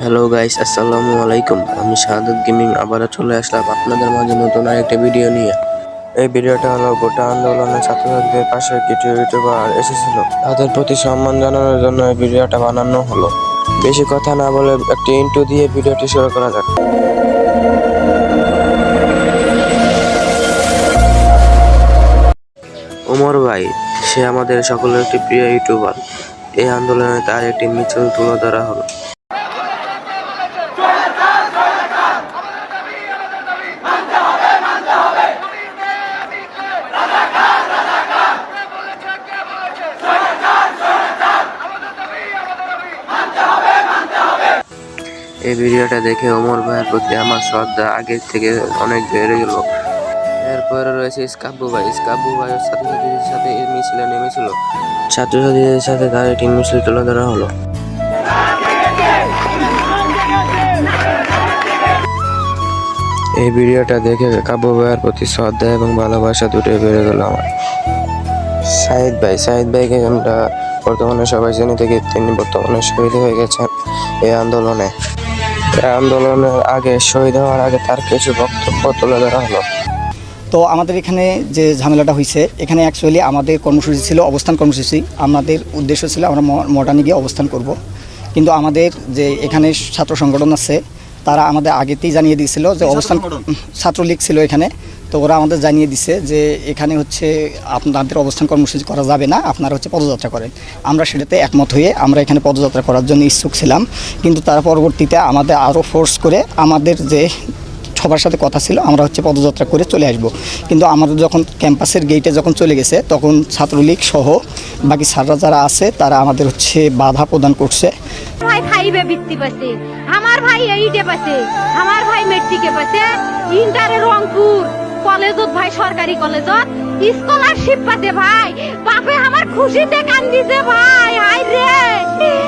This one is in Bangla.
হ্যালো গাইস আসসালামু আলাইকুম আমি শাহাদত গেমিং আবারও চলে আসলাম আপনাদের মাঝে নতুন আরেকটা ভিডিও নিয়ে। এই ভিডিওটা হলো গোটা আন্দোলনের ছাত্রছাত্রীদের পাশে কিছু ইউটিউবার এসেছিল। তাদের প্রতি সম্মান জানানোর জন্য এই ভিডিওটা বানানো হলো। বেশি কথা না বলে একটি ইন্টু দিয়ে ভিডিওটি শুরু করা যাক। ওমর ভাই, সে আমাদের সকলের একটি প্রিয় ইউটিউবার। এই আন্দোলনে তার একটি মিছিল তুলে ধরা হলো। এই ভিডিওটা দেখে ওমর ভাইয়ের প্রতি আমার শ্রদ্ধা আগের থেকে অনেক বেড়ে গেল। এরপরে রয়েছে ইস্কাব্বু ভাই। ইস্কাব্বু ভাই ও ছাত্রছাত্রীদের সাথে এই মিছিলে নেমেছিল। ছাত্রছাত্রীদের সাথে তার একটি মিছিল তুলে ধরা হলো। এই ভিডিওটা দেখে কাব্য ভাইয়ের প্রতি শ্রদ্ধা এবং ভালোবাসা দুটোই বেড়ে গেল আমার। সাহিদ ভাই সাহিদ ভাইকে আমরা বর্তমানে সবাই জেনে থেকে তিনি বর্তমানে শহীদ হয়ে গেছেন এই আন্দোলনে। আন্দোলনের আগে শহীদ হওয়ার আগে তার কিছু বক্তব্য তুলে ধরা হলো। তো আমাদের এখানে যে ঝামেলাটা হয়েছে এখানে অ্যাকচুয়ালি আমাদের কর্মসূচি ছিল অবস্থান কর্মসূচি। আমাদের উদ্দেশ্য ছিল আমরা মডার্নে গিয়ে অবস্থান করব। কিন্তু আমাদের যে এখানে ছাত্র সংগঠন আছে তারা আমাদের আগেতেই জানিয়ে দিয়েছিল যে অবস্থান ছাত্রলীগ ছিল এখানে। তো ওরা আমাদের জানিয়ে দিছে যে এখানে হচ্ছে আপনাদের অবস্থান কর্মসূচি করা যাবে না আপনারা হচ্ছে পদযাত্রা করেন। আমরা সেটাতে একমত হয়ে আমরা এখানে পদযাত্রা করার জন্য ইচ্ছুক ছিলাম। কিন্তু তার পরবর্তীতে আমাদের আরও ফোর্স করে আমাদের যে সবার সাথে কথা ছিল আমরা হচ্ছে পদযাত্রা করে চলে আসব। কিন্তু আমাদের যখন ক্যাম্পাসের গেটে যখন চলে গেছে তখন ছাত্রলীগ সহ বাকি স্যাররা যারা আছে তারা আমাদের হচ্ছে বাধা প্রদান করছে। ভাই ফাইভে বৃত্তি পাচ্ছে আমার ভাই এইটে পাচ্ছে আমার ভাই মেট্রিকে পাচ্ছে ইন্টারে রংপুর কলেজত ভাই, সরকারি কলেজত। স্কলারশিপ পাতে ভাই। বাপে আমার খুশিতে কান্দিছে ভাই। আই রে